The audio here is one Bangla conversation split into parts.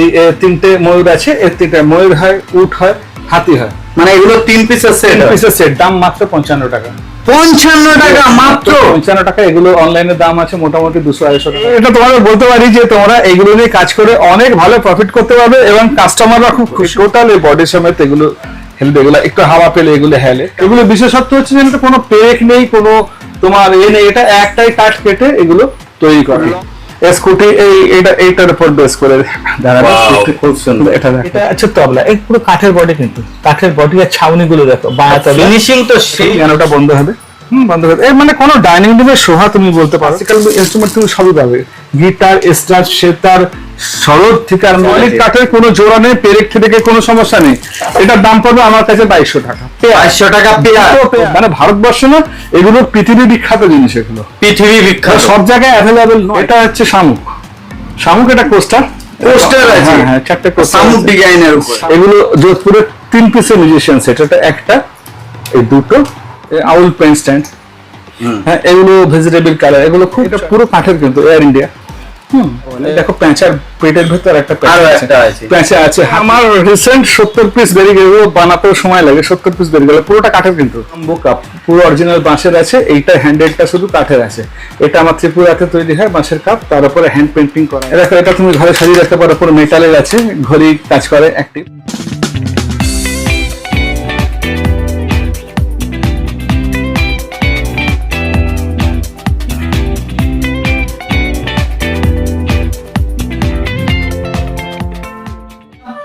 এই তিনটে ময়ূর আছে এর তিনটে ময়ূর হয় উট হয় হাতি হয়। মানে এগুলো তিন পিসের সেট তিন পিসের সেট দাম মাত্র পঞ্চান্ন টাকা। পঞ্চান্ন টাকা মাত্র? পঞ্চান্ন টাকা এগুলো অনলাইনে দাম আছে মোটামুটি দুশো আড়াইশো টাকা। এটা তোমাদের বলতে পারি যে তোমরা এগুলো নিয়ে কাজ করে অনেক ভালো প্রফিট করতে পারবে এবং কাস্টমাররা খুব খুশি। টোটাল এই বডি সমেত এগুলো হেলবে এগুলো একটু হাওয়া পেলে এগুলো হেলে। এগুলো বিশেষত্ব হচ্ছে যে কোনো পেরেক নেই কোনো তোমার এ নেই এটা একটাই কাঠ কেটে এগুলো তৈরি করে। স্কুটি এই এটা এইটার উপর বেস করে খুব সুন্দর। এটা দেখো। এটা হচ্ছে তবলা এই পুরো কাঠের বডি কিন্তু। কাঠের বডি আর ছাউনি গুলো দেখো বাঁ ফিনিশিং তো সেই গানটা বন্ধ হবে। হুম বন্ধ হবে। এর মানে কোনো ডাইনিং রুমের শোভা তুমি বলতে পারো। ক্লাসিক্যাল ইনস্ট্রুমেন্ট তুমি সবই পাবে। গিটার স্টার সেতার থেকে আর মলিক কাঠের কোনো জোড়া নেই পেরেক থেকে কোনো সমস্যা নেই। এটার দাম পড়বে আমার কাছে বাইশশো টাকা। বাইশশো টাকা মানে ভারতবর্ষ না এগুলো পৃথিবী বিখ্যাত জিনিস এগুলো। পৃথিবী বিখ্যাত। সব জায়গায় অ্যাভেলেবেল এটা হচ্ছে শামুক। শামুক এটা কোস্টার Coaster আছে? হ্যাঁ হ্যাঁ চারটে কোস্টার শামুক ডিজাইনের উপর। এগুলো যোধপুরের তিন পিসের মিউজিশিয়ান সেট এটা একটা এই দুটো আউল পেন স্ট্যান্ড হ্যাঁ এগুলো ভেজিটেবল কালার এগুলো খুব এটা পুরো কাঠের কিন্তু এয়ার ইন্ডিয়া দেখো প্যাঁচার পেটের ভেতর একটা প্যাঁচা আছে। আমার রিসেন্ট সত্তর পিস বেরিয়ে গেল বানাতেও সময় লাগে। সত্তর পিস বেরিয়ে গেল। পুরোটা কাঠের কিন্তু। কাপ পুরো অরিজিনাল বাঁশের আছে। এইটা হ্যান্ডেলটা শুধু কাঠের আছে। এটা আমার ত্রিপুরাতে তৈরি হয় বাঁশের কাপ তার উপরে হ্যান্ড পেন্টিং করা দেখো এটা তুমি ঘরে সাজিয়ে রাখতে পারো। পুরো মেটালের আছে। ঘড়ি কাজ করে অ্যাক্টিভ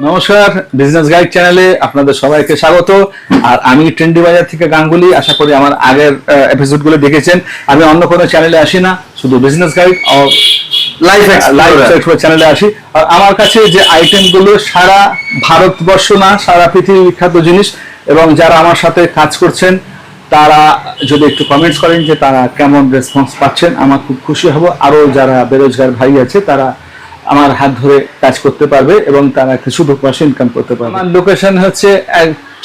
নমস্কার বিজনেস গাইড চ্যানেলে আপনাদের সবাইকে স্বাগত। আর আমি ট্রেন্ডি বাজার থেকে গাঙ্গুলি আশা করি আমার আগের এপিসোডগুলো দেখেছেন। আমি অন্য কোনো চ্যানেলে আসি না শুধু বিজনেস গাইড লাইফ লাইভ চ্যানেলে আসি। আর আমার কাছে যে আইটেমগুলো সারা ভারতবর্ষ না সারা পৃথিবী বিখ্যাত জিনিস এবং যারা আমার সাথে কাজ করছেন তারা যদি একটু কমেন্টস করেন যে তারা কেমন রেসপন্স পাচ্ছেন আমার খুব খুশি হব। আরও যারা বেরোজগার ভাই আছে তারা আমার হাত ধরে কাজ করতে পারবে এবং তারা কিছু পয়সা ইনকাম করতে পারবে। আমার লোকেশন হচ্ছে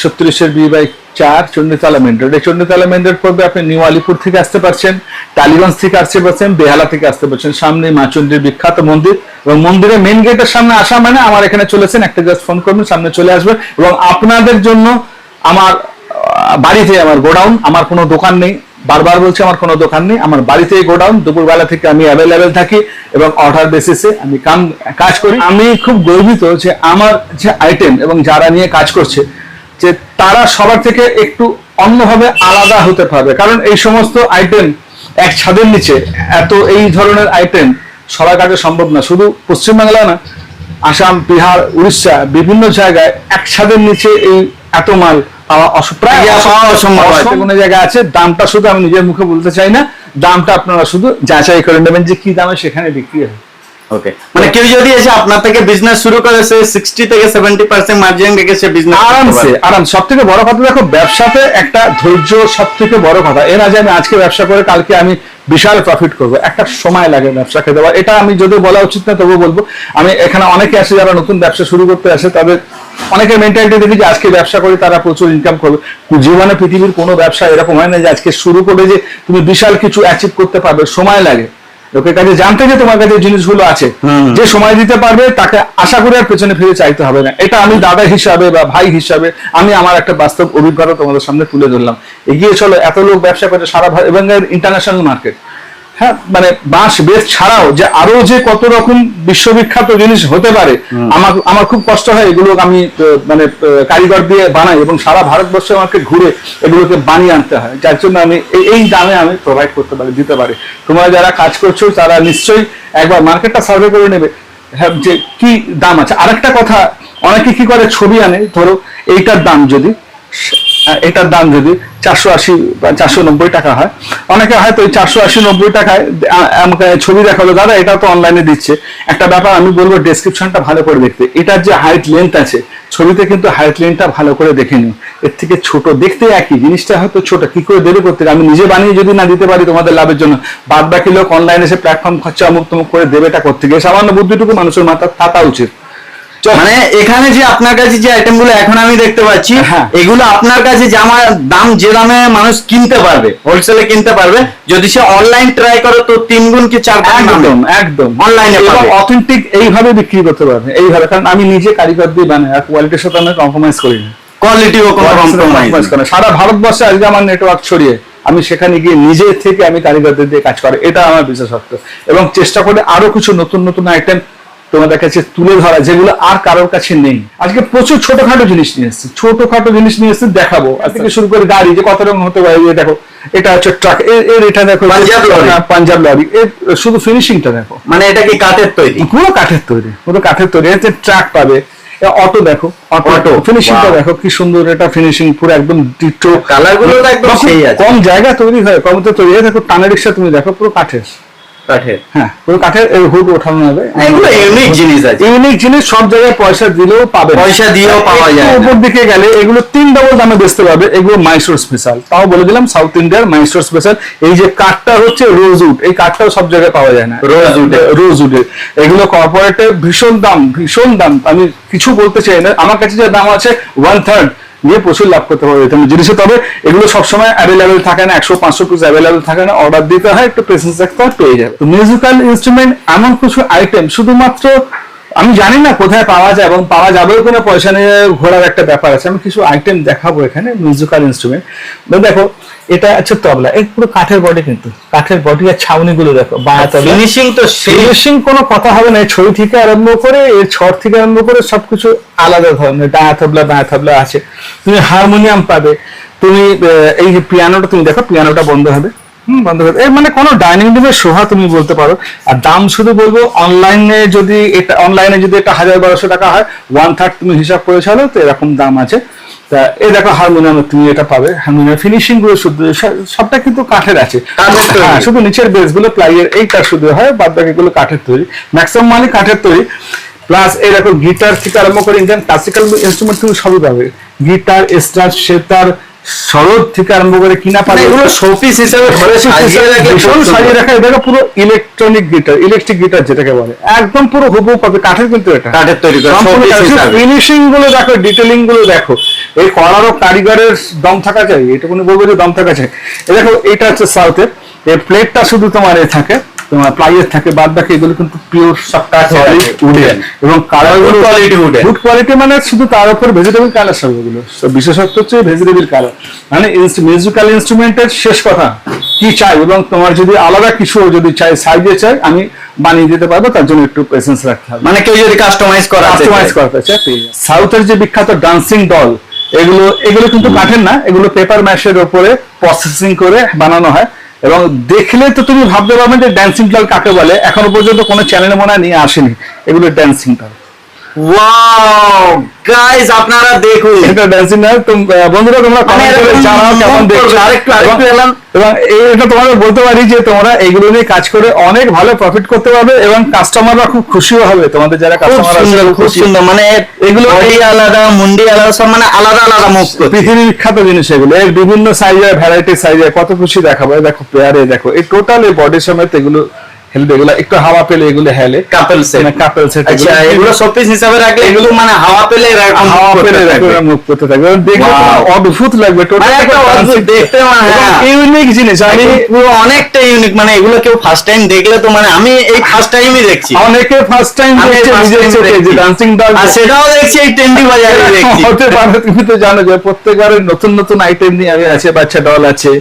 ছত্রিশের বি বাই চার চণ্ডীতলা মেন রোড এই চণ্ডীতলা মেন রোড পড়বে আপনি নিউ আলিপুর থেকে আসতে পারছেন, টালিগঞ্জ থেকে আসতে পারছেন, বেহালা থেকে আসতে পারছেন। সামনে মা বিখ্যাত মন্দির এবং মন্দিরের মেন গেটের সামনে আসা মানে আমার এখানে চলেছেন, একটা জাস্ট ফোন করবেন, সামনে চলে আসবে এবং আপনাদের জন্য আমার বাড়িতে আমার গোডাউন, আমার কোনো দোকান নেই। বারবার বলছি, আমার কোনো দোকান নেই, আমার বাড়িতেই গোডাউন, দুপুরবেলা থেকে আমি অ্যাভেলেবেল থাকি এবং অর্ডার বেসিসে আমি কাম, কাজ করি। আমি খুব গর্বিত যে আমার যে আইটেম এবং যারা নিয়ে কাজ করছে, যে তারা সবার থেকে একটু অন্যভাবে আলাদা হতে পারবে। কারণ এই সমস্ত আইটেম এক ছাদের নিচে, এত এই ধরনের আইটেম সবার কাছে সম্ভব না। শুধু পশ্চিমবাংলা না, আসাম, বিহার, উড়িষ্যা, বিভিন্ন জায়গায় এক ছাদের নিচে এই এত মাল পাওয়া অস- প্রায় পাওয়া অসম্ভব কোনো জায়গায় আছে দামটা শুধু আমি নিজের মুখে বলতে চাই না দামটা আপনারা শুধু যাচাই করে নেবেন যে কি দামে সেখানে বিক্রি হয়। ওকে মানে কেউ যদি এসে আপনার থেকে বিজনেস শুরু করে সে সিক্সটি থেকে সেভেন্টি পার্সেন্ট মার্জিন রেখে সে বিজনেস আরামসে আরাম সব থেকে বড় কথা দেখো ব্যবসাতে একটা ধৈর্য সব থেকে বড় কথা। এর আগে আমি আজকে ব্যবসা করে কালকে আমি বিশাল প্রফিট করব। একটা সময় লাগে ব্যবসাকে দেওয়া এটা আমি যদি বলা উচিত না তবু বলব আমি এখানে অনেকে আসে যারা নতুন ব্যবসা শুরু করতে আসে তাদের অনেকের মেন্টালিটি দেখি যে আজকে ব্যবসা করে তারা প্রচুর ইনকাম করবে। জীবনে পৃথিবীর কোনো ব্যবসা এরকম হয় না যে আজকে শুরু করে যে তুমি বিশাল কিছু অ্যাচিভ করতে পারবে সময় লাগে। লোকের কাছে জানতে যে তোমার কাছে জিনিসগুলো আছে। যে সময় দিতে পারবে তাকে আশা করে আর পেছনে ফিরে চাইতে হবে না। এটা আমি দাদা হিসাবে বা ভাই হিসাবে আমি আমার একটা বাস্তব অভিজ্ঞতা তোমাদের সামনে তুলে ধরলাম। এগিয়ে চলো এত লোক ব্যবসা করে সারা ভারত এবং ইন্টারন্যাশনাল মার্কেট হ্যাঁ মানে বাঁশ বেশ ছাড়াও যে আরও যে কত রকম বিশ্ববিখ্যাত জিনিস হতে পারে আমার আমার খুব কষ্ট হয় এগুলো আমি মানে কারিগর দিয়ে বানাই এবং সারা ভারতবর্ষে আমাকে ঘুরে এগুলোকে বানিয়ে আনতে হয়। যার জন্য আমি এই- এই দামে আমি প্রোভাইড করতে পারি দিতে পারি। তোমরা যারা কাজ করছ তারা নিশ্চয়ই একবার মার্কেটটা সার্ভে করে নেবে হ্যাঁ যে কি দাম আছে। আরেকটা কথা অনেকে কি করে ছবি আনে? ধরো এইটার দাম যদি এটার দাম যদি চারশো আশি বা চারশো নব্বই টাকা হয়। অনেকে হয়তো ওই চারশো আশি নব্বই টাকায় আমাকে ছবি দেখাল, দাদা, এটা তো অনলাইনে দিচ্ছে। একটা ব্যাপার আমি বলব ডেসক্রিপশনটা ভালো করে দেখতে। এটার যে হাইট লেন্থ আছে, ছবিতে কিন্তু হাইট লেন্থটা ভালো করে দেখে নিও। এর থেকে ছোট দেখতে একই, জিনিসটা হয়তো ছোট। কি করে দেবে করতে আমি নিজে বানিয়ে যদি না দিতে পারি তোমাদের লাভের জন্য বাদ বাকি লোক অনলাইনে এসে প্ল্যাটফর্ম খরচা অমুক তমুক করে দেবেটা করতে গিয়ে সামান্য বুদ্ধিটুকু মানুষের মাথা থাকা উচিত। মানে এখানে যে আপনার কাছে যে এখন আমি দেখতে পাচ্ছি হ্যাঁ। এগুলো আপনার কাছে জামা দাম যে দামে মানুষ কিনতে পারবে হোলসেলে কিনতে পারবে যদি সে অনলাইন ট্রাই করে তো তিন গুণ কি চার গুণ একদম একদম পাবে। অথেন্টিক এইভাবে বিক্রি করতে পারবে এইভাবে কারণ আমি নিজে কারিগর দিয়ে বানাই আর কোয়ালিটির সাথে আমি কম্প্রোমাইজ করি না কোয়ালিটিও কোনো কম্প্রোমাইজ করি। সারা ভারতবর্ষে আজকে আমার নেটওয়ার্ক ছড়িয়ে আমি সেখানে গিয়ে নিজে থেকে আমি কারিগরদের দিয়ে কাজ করি এটা আমার বিশেষত্ব এবং চেষ্টা করে আরও কিছু নতুন নতুন আইটেম তোমাদের কাছে তুলে ধরা যেগুলো আর কারোর কাছে নেই। আজকে প্রচুর ছোটখাটো জিনিস নিয়ে এসেছি। ছোটখাটো জিনিস নিয়ে এসেছি দেখাবো। আজ থেকে শুরু করে গাড়ি যে কত রকম হতে পারে দেখো এটা হচ্ছে ট্রাক এর এটা দেখো পাঞ্জাব লরি। পাঞ্জাব লরি এর শুধু ফিনিশিংটা দেখো। মানে এটা কি কাঠের তৈরি? পুরো কাঠের তৈরি পুরো কাঠের তৈরি। এতে ট্রাক পাবে। অটো দেখো অটো ফিনিশিংটা দেখো কি সুন্দর এটা ফিনিশিং পুরো একদম ডিটো Colour গুলো একদম সেই আছে। কম জায়গা তৈরি হয় কম তো তৈরি হয়। দেখো টানা রিক্সা তুমি দেখো পুরো কাঠের। কাঠের। হ্যাঁ পুরো কাঠের হুড ওঠানো হবে। এগুলো ইউনিক জিনিস আছে। ইউনিক জিনিস সব জায়গায় পয়সা দিলেও পাবে পয়সা দিয়েও পাওয়া যায় উপর দিকে গেলে এগুলো তিন ডবল দামে বেচতে পারবে। এগুলো মাইসোর স্পেশাল তাও বলে দিলাম সাউথ ইন্ডিয়ার মাইসোর স্পেশাল এই যে কাঠটা হচ্ছে রোজউড এই কাঠটাও সব জায়গায় পাওয়া যায় না। এর। রোজউডের এগুলো কর্পোরেটে ভীষণ দাম ভীষণ দাম। আমি কিছু বলতে চাই না। আমার কাছে যে দাম আছে ওয়ান থার্ড দিয়ে প্রচুর লাভ করতে পারবে এখানে জিনিসে তবে এগুলো সবসময় অ্যাভেলেবেল থাকে না, একশো পাঁচশো পিস অ্যাভেলেবেল থাকে না অর্ডার দিতে হয়, একটু প্রেসেন্স রাখতে হয়, পেয়ে যাবে। মিউজিক্যাল ইনস্ট্রুমেন্ট এমন কিছু আইটেম শুধুমাত্র আমি জানি না কোথায় পাওয়া যায় এবং পাওয়া যাবেও কোনো পয়সা নিয়ে ঘোরার একটা ব্যাপার আছে। আমি কিছু আইটেম দেখাবো এখানে মিউজিক্যাল ইনস্ট্রুমেন্ট দেখো এটা হচ্ছে তবলা। এই পুরো কাঠের বডি কিন্তু। কাঠের বডি আর ছাউনি গুলো দেখো ফিনিশিং তো ফিনিশিং কোনো কথা হবে না। ছড়ি থেকে আরম্ভ করে এর ছড় থেকে আরম্ভ করে সবকিছু আলাদা ধরনের। ডায়া তবলা বাঁয়া তবলা আছে। তুমি হারমোনিয়াম পাবে। তুমি এই যে পিয়ানোটা তুমি দেখো পিয়ানোটা বন্ধ হবে। হুম বন্ধ হবে এর মানে কোনো ডাইনিং রুমের শোভা তুমি বলতে পারো। আর দাম শুধু বলব অনলাইনে যদি এটা অনলাইনে যদি এটা হাজার বারোশো টাকা হয় ওয়ান থার্ড তুমি হিসাব করে চলো তো এরকম দাম আছে। তা এই দেখো হারমোনিয়াম তুমি এটা পাবে। হারমোনিয়াম ফিনিশিংগুলো শুধু সবটা কিন্তু কাঠের আছে। হ্যাঁ, শুধু নিচের বেসগুলো প্লাইয়ের এইটা শুধু হয় বাদ বাকি গুলো কাঠের তৈরি। ম্যাক্সিমাম মানে কাঠের তৈরি। প্লাস এই দেখো গিটার থেকে আরম্ভ করে ইন্ডিয়ান ক্লাসিক্যাল ইনস্ট্রুমেন্ট তুমি সবই পাবে। গিটার স্টার সেতার সরোদ থেকে আরম্ভ করে কিনা পাবে? এগুলো শোপিস হিসেবে ঘরে সাজিয়ে রাখলে ভীষণ সাজিয়ে রাখা এটা দেখো পুরো ইলেকট্রনিক গিটার ইলেকট্রিক গিটার যেটাকে বলে। একদম পুরো হুবহু পাবে কাঠের কিন্তু এটা। কাঠের তৈরি করা, ফিনিশিংগুলো দেখো ডিটেলিংগুলো দেখো। এই করারও কারিগরের দম থাকা চাই এটুকুনি বলব যে দম থাকা চাই। দেখো এটা হচ্ছে সাউথের এই প্লেটটা শুধু তোমার এ থাকে। তোমার প্লাইয়ের থাকে বাদ বাকি এগুলো কিন্তু পিওর উডেন এবং colour Good quality wooden। Good quality মানে শুধু তার উপর ভেজিটেবল কালার সব এগুলো। বিশেষত্ব হচ্ছে ভেজিটেবল কালার মানে মিউজিক্যাল ইনস্ট্রুমেন্টের শেষ কথা। কি চাই? এবং তোমার যদি আলাদা কিছু যদি চাই সাইজে চাই আমি বানিয়ে দিতে পারব তার জন্য একটু পেশেন্স রাখতে হবে। মানে কেউ যদি কাস্টমাইজ করা কাস্টমাইজ করতে যাবে। সাউথের যে বিখ্যাত ডান্সিং ডল এগুলো এগুলো কিন্তু কাঠের না এগুলো পেপার ম্যাশের উপরে প্রসেসিং করে বানানো হয়। এবং দেখলে তো তুমি ভাবতে পারবে যে ড্যান্সিং ডল কাকে বলে? এখনও পর্যন্ত কোনো চ্যানেলে মনে হয় নিয়ে আসেনি। এগুলো ড্যান্সিং ডল ওয়াও গাইস আপনারা দেখুন। এটা ড্যান্সিং ডল বন্ধুরা তোমরা মানে কমেন্ট করে জানাও কেমন দেখছ। আরেকটু- আরেকটু এলাম। এবং এটা তোমাদের বলতে পারি যে তোমরা এগুলো নিয়ে কাজ করে অনেক ভালো প্রফিট করতে পারবে এবং কাস্টমাররা খুব খুশিও হবে। তোমাদের যারা কাস্টমার সুন্দর খুব সুন্দর। মানে এগুলো বডি আলাদা মুন্ডি আলাদা সব মানে আলাদা আলাদা মুখ করছে। পৃথিবী বিখ্যাত জিনিস এগুলো। এর বিভিন্ন সাইজে ভ্যারাইটি সাইজে কত খুশি দেখাবো। এই দেখো পেয়ারে দেখো। এই টোটাল এই বডি সমেত এগুলো হেলবে এগুলো একটু হাওয়া পেলে এগুলো হেলে। কাপল সেট কাপল সেট আচ্ছা এগুলো। শোপিস হিসাবে রাখলে এগুলো মানে হাওয়া পেলে হাওয়া পেলে করতে থাকবে। অদ্ভুত লাগবে মানে একটা অদ্ভুত দেখতে মানে হ্যাঁ। ইউনিক জিনিস। আমি পুরো অনেকটা ইউনিক মানে এগুলো কেউ ফার্স্ট টাইম দেখলে তো মানে আমি এই ফার্স্ট টাইমই দেখছি। অনেকে ফার্স্ট টাইম দেখছে first নিজের চোখে যে ডান্সিং ডল আর সেটাও দেখছি এই টেন্ডি বাজারে দেখছি। হতে পারে তুমি তো জানো যে প্রত্যেকবারের নতুন নতুন আইটেম নিয়ে আমি আছে বাচ্চা ডল আছে।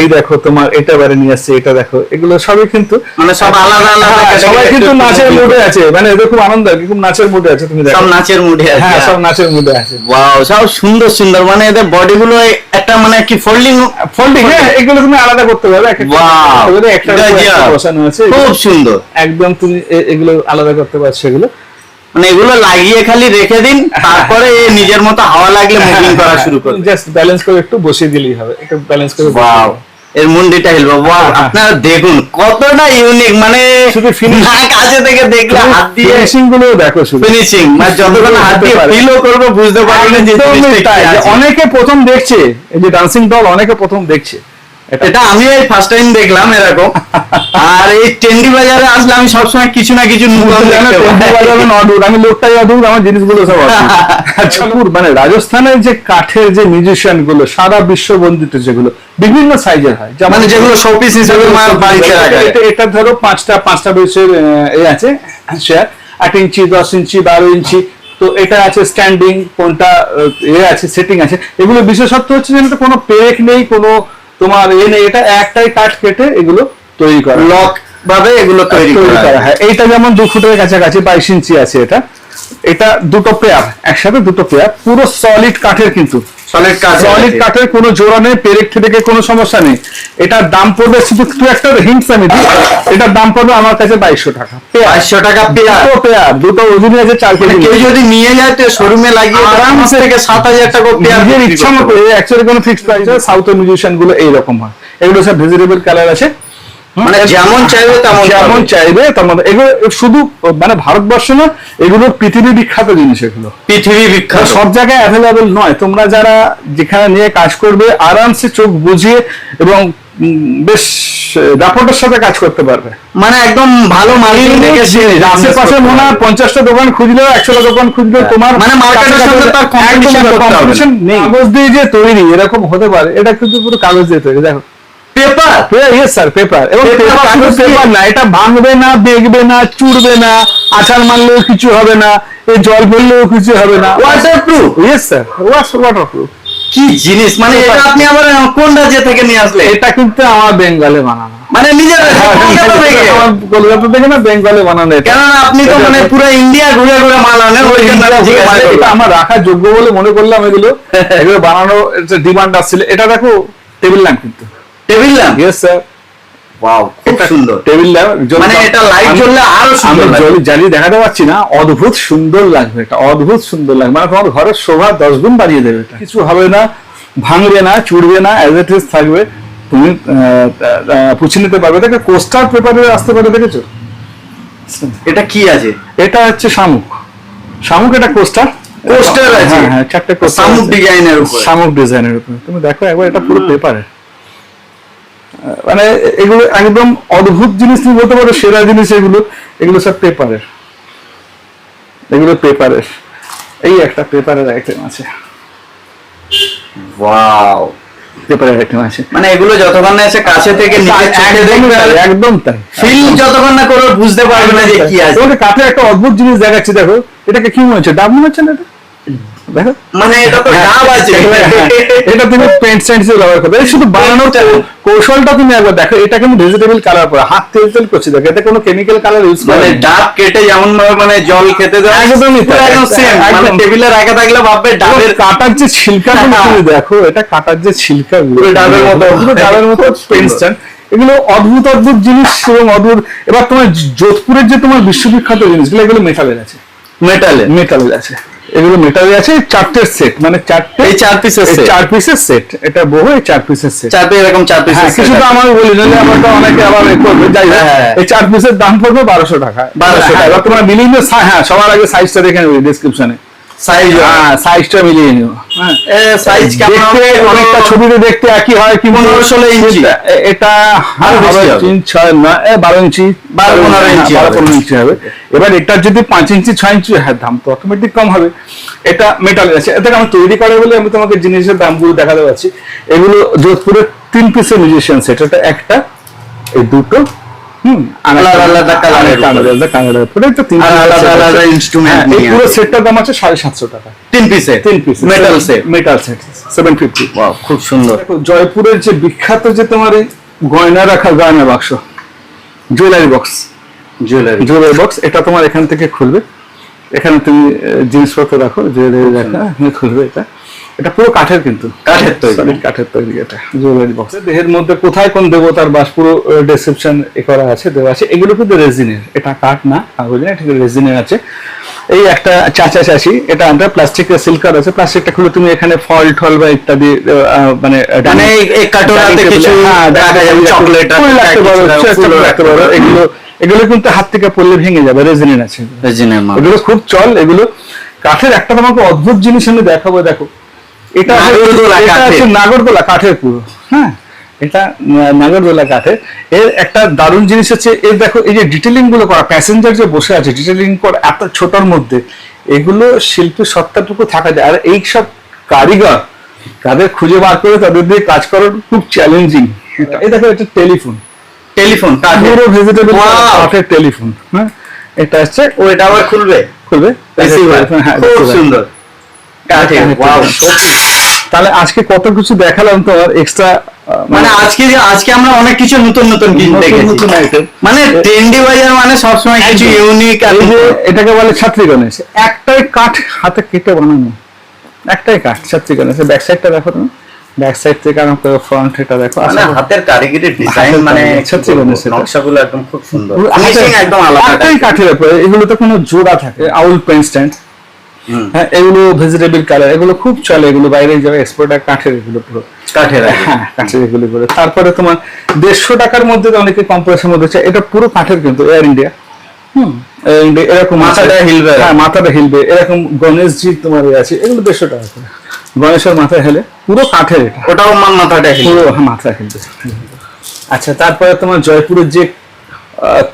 এই দেখো তোমার এটা বারে নিয়ে আসছে এটা দেখো এগুলো সবই কিন্তু মানে সব আলাদা আলাদা হ্যাঁ, সবাই কিন্তু নাচের মুডে আছে। মানে এদের খুব আনন্দ হয় খুব নাচের মুডে আছে তুমি দেখো। সব নাচের মুডে আছে হ্যাঁ সব নাচের মুডে আছে। ওয়াও সব সুন্দর সুন্দর মানে এদের বডি গুলো একটা মানে কি ফোল্ডিং ফোল্ডিং হ্যাঁ এগুলো তুমি আলাদা করতে পারবে এক একটা। একটা বসানো আছে। খুব সুন্দর। একদম তুমি এগুলো আলাদা করতে পারছ এগুলো। মানে এগুলো লাগিয়ে খালি রেখে দিন তারপরে নিজের মতো হাওয়া লাগলে মুভিং করা শুরু করবে। জাস্ট ব্যালেন্স করে একটু বসিয়ে দিলেই হবে একটু ব্যালেন্স করে ওয়াও এর মুন্ডিটা হিলবে ওয়াও হ্যাঁ। আপনারা দেখুন কতটা ইউনিক মানে শুধু না কাছে থেকে দেখলে হাত দিয়ে ফিনিশিংগুলো দেখো শুধু। ফিনিশিং মানে যতক্ষণ হাত দিয়ে। ফিলও করব বুঝতে একদমই জিনিসটা যে অনেকে প্রথম দেখছে এই যে ডান্সিং ডল অনেকে প্রথম দেখছে। এটা আমি এই ফার্স্ট টাইম দেখলাম এরকম। আর এই টেন্ডি বাজারে আসলে আমি সবসময় কিছু না কিছু নতুন দেখতে পাই। আমি লোকটাই অদ্ভুত আমার জিনিসগুলো সব অদ্ভুত। মানে রাজস্থানের যে কাঠের যে মিউজিশিয়ানগুলো সারা বিশ্ব বন্দিত যেগুলো বিভিন্ন সাইজের হয়। মানে যেগুলো শোপিস হিসেবে বাড়িতে রাখা এটা- এটা ধরো পাঁচটা পাঁচটা বয়সের এ আছে শেয়ার আট ইঞ্চি দশ ইঞ্চি বারো ইঞ্চি তো এটা আছে স্ট্যান্ডিং কোনটা এ আছে সেটিং আছে। এগুলো বিশেষত্ব হচ্ছে যে এটা কোনো পেরেক নেই কোনো তোমার এনে এটা একটাই কাঠ কেটে এগুলো তৈরি করা লক ভাবে এগুলো তৈরি করা হয়। এইটা যেমন দু ফুটের কাছাকাছি বাইশ ইঞ্চি আছে এটা এটা দুটো পেয়ার একসাথে দুটো পেয়ার পুরো সলিড কাঠের কিন্তু। সলিড কাঠ সলিড কাঠের কোনো জোড়া নেই পেরেক থেকে কোনো সমস্যা নেই। এটার দাম পড়বে শুধু তুই একটা হিংস আমি দিই। এটার দাম পড়বে আমার কাছে বাইশশো টাকা। পাঁচশো টাকা পেয়ার দুটো পেয়ার দুটো ওজনই আছে চার মানে কেজি কেউ যদি নিয়ে যায় তো শোরুমে লাগিয়ে আরামসে থেকে সাত হাজার টাকা পেয়ার নিজের ইচ্ছা মতো অ্যাকচুয়ালি কোনো ফিক্সড প্রাইস সাউথের মিউজিশিয়ানগুলো এইরকম হয়। এগুলো সব ভেজিটেবল কালার আছে। মানে যেমন চাইবে তেমন যেমন পাবে। চাইবে তেমন এগুলো শুধু মানে ভারতবর্ষ না এগুলো পৃথিবী বিখ্যাত জিনিস এগুলো। পৃথিবী বিখ্যাত। সব জায়গায় অ্যাভেলেবেল নয়। তোমরা যারা যেখানে নিয়ে কাজ করবে আরামসে চোখ বুঝিয়ে এবং বেশ সাথে কাজ করতে পারবে। মানে একদম ভালো মালিক আশেপাশে মনে হয় পঞ্চাশটা দোকান খুঁজলেও একশোটা দোকান খুঁজলেও তোমার মানে তার নেই। কাগজ দিয়ে যে তৈরি এরকম হতে পারে। এটা কিন্তু পুরো কাগজ দিয়ে তৈরি। দেখো পেপার ইয়েস স্যার পেপার এবং পেপার শুধু কাগজ দিয়ে- পেপার না এটা ভাঙবে না দেখবে না চুড়বে না আচার মারলেও কিছু হবে না এই জল পড়লেও কিছু হবে না। Waterproof yes sir waterproof কি জিনিস মানে এটা আপনি আবার কোন রাজ্য থেকে নিয়ে আসলে এটা কিন্তু আমার বেঙ্গলে বানানো। মানে নিজের কলকাতা থেকে? না বেঙ্গলে বানানো কেননা আপনি তো মানে পুরো ইন্ডিয়া ঘুরে ঘুরে মাল আনেন মানে এটা আমার রাখার যোগ্য বলে মনে করলাম এগুলো। এগুলো বানানো ডিমান্ড আসছিল এটা দেখো টেবিল ল্যাম্প কিন্তু। টেবিল ল্যাম্প স্যার ওয়াও খুব সুন্দর। টেবিল ল্যাম্প মানে এটা light জ্বললে আরও সুন্দর আমি লাগবে। জল জ্বালিয়ে দেখাতে পারছি না অদ্ভুত সুন্দর লাগবে এটা অদ্ভুত সুন্দর লাগবে। মানে তোমার ঘরের শোভা দশ গুণ বাড়িয়ে দেবে এটা। কিছু হবে না ভাঙবে না চুড়বে না অ্যাজ ইট ইজ থাকবে। তুমি পুছে নিতে পারবে। দেখো কোস্টার পেপারে আসতে পারে দেখেছ? এটা কি আছে? এটা হচ্ছে শামুক। শামুক এটা কোস্টার Coaster আছে? হ্যাঁ হ্যাঁ চারটে কোস্টার শামুক ডিজাইনের উপর। শামুক ডিজাইনের উপরে। তুমি দেখো একবার এটা পুরো পেপারের মানে এগুলো একদম অদ্ভুত জিনিস তুমি বলতে পারো সেরা জিনিস এগুলো এগুলো সব পেপারের এগুলো পেপারের এই একটা পেপারের আইটেম আছে। ওয়াও পেপারের আইটেম আছে। মানে এগুলো যতক্ষণ না এসে কাছে থেকে নিজের একদম তাই, ফিল যতক্ষণ না করে বুঝতে পারবে না যে কি আছে। তোমাকে কাঠে একটা অদ্ভুত জিনিস দেখাচ্ছি দেখো। এটাকে কি মনে হচ্ছে? ডাব মনে হচ্ছে না এটা? দেখো। মানে এটা তো ডাব আছে হ্যাঁ, এটা তুমি পেন্ট সেন্ট হিসেবে ব্যবহার করবে। শুধু বানানোর কৌশলটা তুমি একবার দেখো। এটা কিন্তু ভেজিটেবল কালার হাত তেল তেল করছে দেখো। এতে কোনো কেমিক্যাল কালার ইউজ মানে ডাব কেটে যেমন ভাবে মানে জল খেতে দেয় একদমই একদম সেম মানে টেবিলে রাখা থাকলে ভাববে ডাবের কাটার যে ছিলকা তুমি দেখো এটা কাটার যে ছিলকা পুরো ডাবের মতো। পুরো ডাবের মতো। এগুলো অদ্ভুত অদ্ভুত জিনিস এবং অদ্ভুত এবার তোমার যোধপুরের যে তোমার বিশ্ববিখ্যাত জিনিসগুলো এগুলো মেটালের আছে। মেটালে মেটালের আছে। এগুলো মেটালে আছে চারটের সেট মানে চারটে এই চার পিসের সেট চার পিসের সেট এটা বহু এই চার পিসের সেট চারটে এরকম চার পিসের সেট কিছু তো আমার বলি নাহলে আমার তো অনেকে আবার এ করবে যাই হোক হ্যাঁ। এই চার পিসের দাম পড়বে 1200 টাকা। 1200 হ্যাঁ, টাকা। তোমরা তোমার মিলিয়ে হ্যাঁ সবার আগে সাইজটা দেখে নেবে ডিসক্রিপশনে সাইজ হ্যাঁ সাইজটা মিলিয়ে নিও। হ্যাঁ সাইজ কেমন অনেকটা ছবিতে দেখতে একই হয় কিন্তু 15 ষোলো ইঞ্চি। এটা- বেশি। না ইঞ্চি। হবে। পনেরো ইঞ্চি হবে। এবার এটার যদি পাঁচ ইঞ্চি ছয় ইঞ্চি হ্যাঁ দাম তো অটোমেটিক কম হবে। এটা মেটালের আছে। এটা আমি তৈরি করে বলে আমি তোমাকে জিনিসের দামগুলো দেখাতে পারছি। এগুলো যোধপুরের তিন পিসের মিউজিশিয়ান সেট এটা একটা এই দুটো জয়পুরের যে বিখ্যাত যে তোমার গয়না রাখা গয়না বাক্স jewellery box jewellery jewellery box এটা তোমার এখান থেকে খুলবে। এখানে তুমি জিনিসপত্র রাখো জুয়েলারি রাখা খুলবে এটা। এটা পুরো কাঠের কিন্তু। কাঠের তৈরি। কাঠের তৈরি এটা জুয়েলারি বক্স দেহের মধ্যে কোথায় কোন দেবতার বাস পুরো ডেসক্রিপশন এ করা আছে? দেওয়া আছে। এগুলো কিন্তু রেজিনের এটা কাঠ না কাগজ না এটা রেজিনের আছে। এই একটা চাচা চাচি এটা আমরা প্লাস্টিকের সিল্কার আছে। প্লাস্টিকটা খুলে তুমি এখানে ফল টল বা ইত্যাদি মানে মানে এই- কাটোরাতে কিছু হ্যাঁ, রাখতে পারো, পারো। পারো। এগুলো এগুলো কিন্তু হাত থেকে পড়লে ভেঙে যাবে রেজিনের আছে। রেজিনের মাল এগুলো খুব চল এগুলো কাঠের একটা তোমাকে অদ্ভুত জিনিস আমি দেখাবো দেখো। এটা নাগরদোলা কাঠের। হচ্ছে নাগরদোলা কাঠের পুরো। হ্যাঁ? এটা নাগরদোলা কাঠের। এর একটা দারুণ জিনিস হচ্ছে এর দেখো এই যে ডিটেলিংগুলো করা প্যাসেঞ্জার যে বসে আছে ডিটেলিং করা এত ছোটর মধ্যে এগুলো সত্তাটুকু থাকা যায়। আর এই সব কারিগর তাদের খুঁজে বার করে তাদের দিয়ে কাজ করার খুব চ্যালেঞ্জিং এই দেখো এটা টেলিফোন টেলিফোন পুরো ভেজিটেবল কাঠের টেলিফোন হ্যাঁ? এটা হচ্ছে ও এটা আবার খুলবে? খুলবে? হ্যাঁ খুব সুন্দর কাঠের কাঠের ওয়াও telephone। তাহলে আজকে কত কিছু দেখালাম তোমার এক্সট্রা মানে আজকে আজকে আমরা অনেক কিছু নতুন নতুন জিনিস দেখেছি। মানে ট্রেন্ডি বাজার মানে সবসময় কিছু ইউনিক এই যে এটাকে বলে ছাত্রী গণেশ। একটাই কাঠ হাতে কেটে বানানো। একটাই কাঠ ছাত্রী গণেশ। ব্যাক সাইডটা দেখো তুমি। ব্যাক সাইড থেকে আরম্ভ করে ফ্রন্ট এটা দেখো। মানে হাতের কারিগরির ডিজাইন মানে কারিগরি, সত্যি বলেছে নকশাগুলো একদম খুব সুন্দর। ফিনিশিং একদম আলাদা একটাই কাঠের উপরে এগুলোতে কোনো জোড়া থাকে। Owl pen stand. হ্যাঁ এগুলো ভেজিটেবল কালার এগুলো খুব চলে এগুলো বাইরে যাবে এক্সপোর্ট কাঠের এগুলো পুরো। কাঠের হ্যাঁ কাঠের এগুলো করে তারপরে তোমার দেড়শো টাকার মধ্যে অনেকে কম পয়সার মধ্যে চায় এটা পুরো কাঠের কিন্তু এয়ার ইন্ডিয়া এরকম মাথাটা হিলবে। হ্যাঁ মাথাটা হিলবে। এরকম গণেশজি তোমার আছে এগুলো দেড়শো টাকা করে। গণেশের মাথায় হেলে পুরো কাঠের এটা। ওটাও মান মাথাটা পুরো হ্যাঁ, মাথা হিলবে। আচ্ছা তারপরে তোমার জয়পুরের যে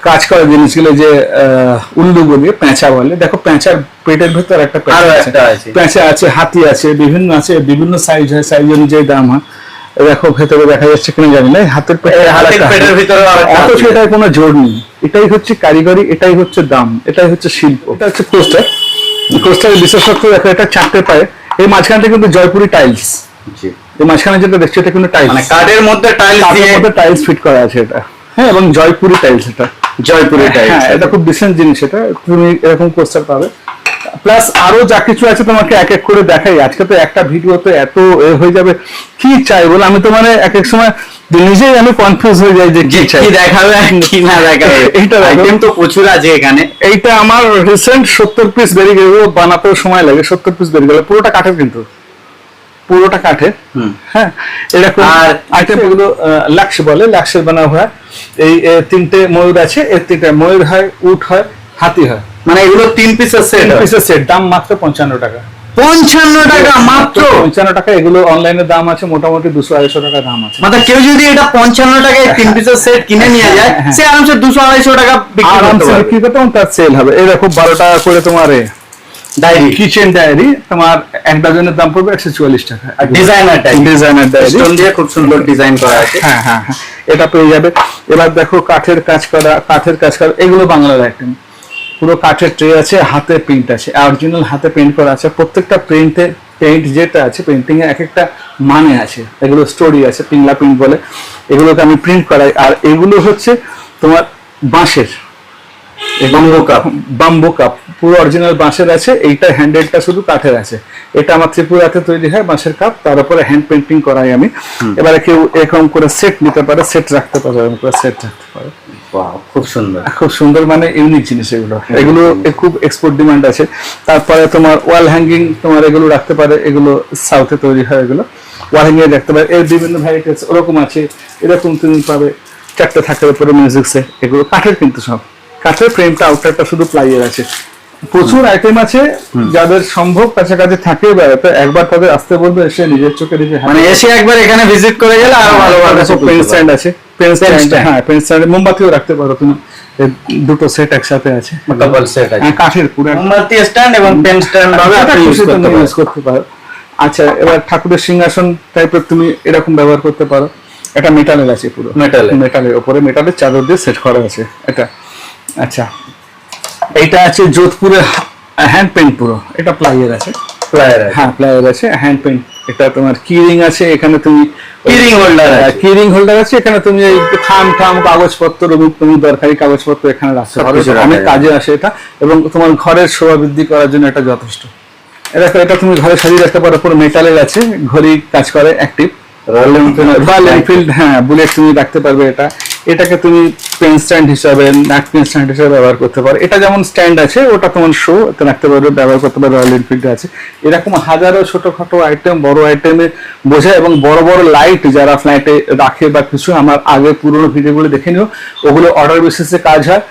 কাজ করা জিনিসগুলো যে উল্লু বলে পেঁচা বলে। দেখো পেঁচার পেটের ভেতর একটা পেঁচা আছে। হাতি আছে বিভিন্ন আছে বিভিন্ন সাইজ হয় সাইজ অনুযায়ী দাম হয়। দেখো ভেতরে দেখা যাচ্ছে কিনা জানি না হাতের পেটের ভিতরে কোনো জোর নেই। এটাই হচ্ছে কারিগরি এটাই হচ্ছে দাম এটাই হচ্ছে শিল্প। এটা হচ্ছে কোস্টার কোস্টারের বিশেষত্ব দেখো এটা চারটে পায়ে। এই মাঝখানটা কিন্তু জয়পুরি টাইলস। এই মাঝখানে যেটা দেখছ এটা কিন্তু টাইলস মানে কাঠের মধ্যে টাইলস দিয়ে টাইলস ফিট করা আছে এটা। হ্যাঁ এবং জয়পুরি টাইলস এটা। জয়পুরি টাইলস হ্যাঁ এটা খুব ডিসেন্ট জিনিস এটা। তুমি এরকম কোস্টার পাবে। প্লাস আরও যা কিছু আছে তোমাকে এক এক করে দেখাই। আজকে তো একটা ভিডিওতে এত এ হয়ে যাবে। কি চাই বলে? আমি তো মানে এক এক সময় নিজেই আমি কনফিউজ হয়ে যাই যে কি চাই। কি দেখাবে কি না দেখাবে। দেখো। আইটেম তো প্রচুর আছে এখানে। এইটা আমার রিসেন্ট সত্তর পিস বেরিয়ে গেল বানাতেও সময় লাগে। সত্তর পিস বেরিয়ে গেল পুরোটা কাঠের কিন্তু। পুরোটা কাঠের হ্যাঁ এরকম আইটেম এগুলো লাক্স বলে লাক্সের বানা হয়। এই তিনটে ময়ূর আছে এর তিনটে ময়ূর হয় উট হয় হাতি হয়। মানে এগুলো তিন পিসের সেট তিন পিসের সেট দাম মাত্র পঞ্চান্ন টাকা। পঞ্চান্ন টাকা মাত্র পঞ্চান্ন টাকা এগুলো অনলাইনে দাম আছে মোটামুটি দুশো আড়াইশো টাকা দাম আছে। মানে কেউ যদি এটা পঞ্চান্ন টাকায় তিন পিসের সেট কিনে নিয়ে যায় হ্যাঁ। সে আরামসে দুশো আড়াইশো টাকা বিক্রি করতে পারবে। তার সেল হবে। এরকম বারো টাকা করে তোমার ডায়েরি কিচেন ডায়েরি তোমার এক ডজনের দাম পড়বে একশো চুয়াল্লিশ টাকা। Designer type designer diary stone দিয়ে খুব সুন্দর ডিজাইন করা আছে। হ্যাঁ হ্যাঁ হ্যাঁ। এটা পেয়ে যাবে। এবার দেখো কাঠের কাজ করা কাঠের কাজ করা এগুলো বাংলার আইটেম পুরো কাঠের ট্রে আছে হাতে প্রিন্ট আছে। অরিজিনাল হাতে প্রিন্ট করা আছে। প্রত্যেকটা প্রিন্টে পেইন্ট যেটা আছে পেন্টিং এ এক একটা মানে আছে। এগুলো স্টোরি আছে পিংলা প্রিন্ট বলে। এগুলোকে আমি প্রিন্ট করাই। আর এগুলো হচ্ছে তোমার বাঁশের। বাম্বু কাপ বাম্বু কাপ পুরো অরিজিনাল বাঁশের আছে এইটা হ্যান্ডেলটা শুধু কাঠের আছে। এটা আমার ত্রিপুরাতে তৈরি হয় বাঁশের কাপ তার উপরে হ্যান্ড পেন্টিং করাই আমি। এবারে কেউ এরকম করে সেট নিতে পারে সেট রাখতে পারে এরকম করে সেট রাখতে পারে। খুব সুন্দর। খুব সুন্দর মানে ইউনিক জিনিস এগুলো। এগুলো খুব এক্সপোর্ট ডিমান্ড আছে। তারপরে তোমার ওয়াল হ্যাঙ্গিং তোমার এগুলো রাখতে পারে এগুলো সাউথে তৈরি হয় এগুলো। ওয়াল হ্যাঙ্গিং রাখতে পারে এর বিভিন্ন ভ্যারাইটিস ওরকম আছে। এরকম তুমি পাবে চারটে থাকের উপরে মিউজিক সেট এগুলো কাঠের কিন্তু সব। কাঠের ফ্রেমটা আউটারটা শুধু প্লাইয়ের আছে। প্রচুর আইটেম আছে যাদের সম্ভব কাছাকাছি থাকে বেড়াতে। একবার তাদের আসতে বলবে এসে নিজের চোখে নিজে মানে এসে একবার এখানে ভিজিট করে গেলে আরও ভালোভাবে সব পেন স্ট্যান্ড আছে। পেন স্ট্যান্ড হ্যাঁ পেন স্ট্যান্ড মোমবাতিও রাখতে পারো তুমি। দুটো সেট একসাথে আছে। Double set আছে। হ্যাঁ, কাঠের পুরো মোমবাতি স্ট্যান্ড এবং পেন স্ট্যান্ড ভাবে আপনি ইউজ করতে পারো। আচ্ছা এবার ঠাকুরের সিংহাসন টাইপের তুমি এরকম ব্যবহার করতে পারো। এটা মেটালের আছে পুরো। Metal-এর। মেটালের উপরে মেটালের চাদর দিয়ে সেট করা আছে। এটা। আচ্ছা। এইটা আছে যোধপুরের হ্যান্ড পেন্ট পুরো। এটা প্লাইয়ের আছে। প্লায়ার হ্যাঁ প্লাইয়ের আছে। হ্যান্ড পেন্ট এটা তোমার কিরিং আছে এখানে তুমি holder আছে। কিরিং হোল্ডার আছে এখানে তুমি এই কাগজপত্র তুমি দরকারি কাগজপত্র এখানে রাখতে পারো। অনেক কাজে আসে এটা। এবং তোমার ঘরের শোভা বৃদ্ধি করার জন্য এটা যথেষ্ট। এটা এটা তুমি ঘরে সাজিয়ে রাখতে পারো। পুরো মেটালের আছে। ঘড়ি কাজ করে অ্যাক্টিভ রয়্যাল রয়্যাল এনফিল্ড হ্যাঁ বুলেট তুমি রাখতে পারবে এটা। এটাকে তুমি পেন স্ট্যান্ড হিসাবে ন্যাপকিন স্ট্যান্ড হিসাবে ব্যবহার করতে পারো। এটা যেমন স্ট্যান্ড আছে, ওটা তোমার শো রাখতে পারবে, ব্যবহার করতে পারো রয়্যাল এনফিল্ড আছে। এরকম হাজারো ছোটোখাটো আইটেম বড় আইটেমে বোঝায় এবং বড় বড় লাইট যারা ফ্ল্যাটে রাখে বা কিছু, আমার আগে পুরোনো ভিডিওগুলো দেখে নিও। ওগুলো অর্ডার বেসিসে কাজ হয়।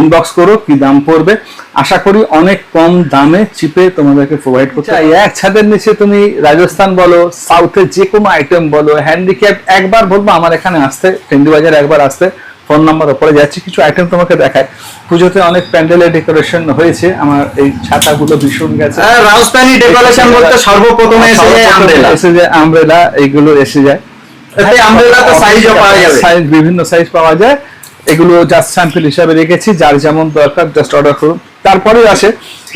ইনবক্স করো কি দাম পড়বে। আশা করি অনেক কম দামে চিপে তোমাদেরকে প্রোভাইড করতে চাই এক ছাদের নিচে তুমি রাজস্থান বলো সাউথে যে কোনো আইটেম বলো হ্যান্ডিক্যাপ একবার বলব আমার এখানে আসতে ফেন্দি বাজার একবার আসতে ফোন নাম্বার ওপরে যাচ্ছে কিছু আইটেম তোমাকে দেখায়। পুজোতে অনেক প্যান্ডেলের ডেকোরেশন হয়েছে আমার এই ছাতাগুলো ভীষণ গেছে। আর রাজস্থানি ডেকোরেশন বলতে সর্বপ্রথমে এসে যায় আমব্রেলা এসে যায় আমব্রেলা এইগুলো এসে যায়। এতে umbrella তো size ও পাওয়া যাবে। সাইজ বিভিন্ন সাইজ পাওয়া যায়। এগুলো জাস্ট স্যাম্পল হিসাবে রেখেছি যার যেমন দরকার জাস্ট অর্ডার করুন। তারপরে আসে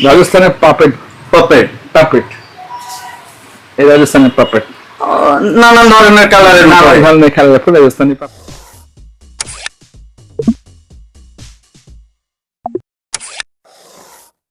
রাজস্থানের পাপেট পাপেট পাপেট এই রাজস্থানের পাপেট নানান ধরনের কালারের নানান। ধরনের কালারের রাজস্থানি পাপেট